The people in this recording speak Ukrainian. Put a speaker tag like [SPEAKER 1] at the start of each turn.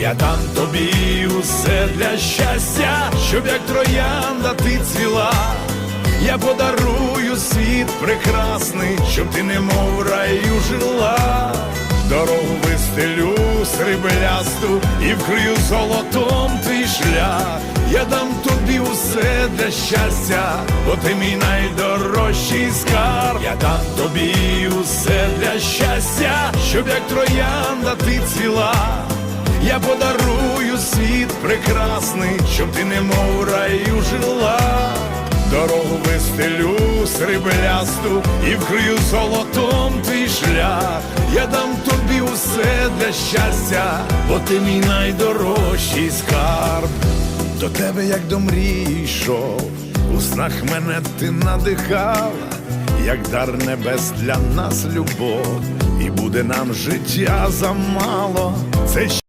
[SPEAKER 1] Я дам тобі усе для щастя, щоб як троянда ти цвіла. Я подарую світ прекрасний, щоб ти немов в раю жила. Дорогу вистелю сріблясту і вкрию золотом твій шлях. Я дам тобі усе для щастя, бо ти мій найдорожчий скарб. Я дам тобі усе для щастя, щоб як троянда ти цвіла. Я подарую світ прекрасний, щоб ти немов в раю жила. Дорогу вистелю сріблясту і вкрию золотом твій шлях. Я дам тобі усе для щастя, бо ти мій найдорожчий скарб. До тебе, як до мрії йшов, у снах мене ти надихала, як дар небес для нас любов, і буде нам життя замало. Це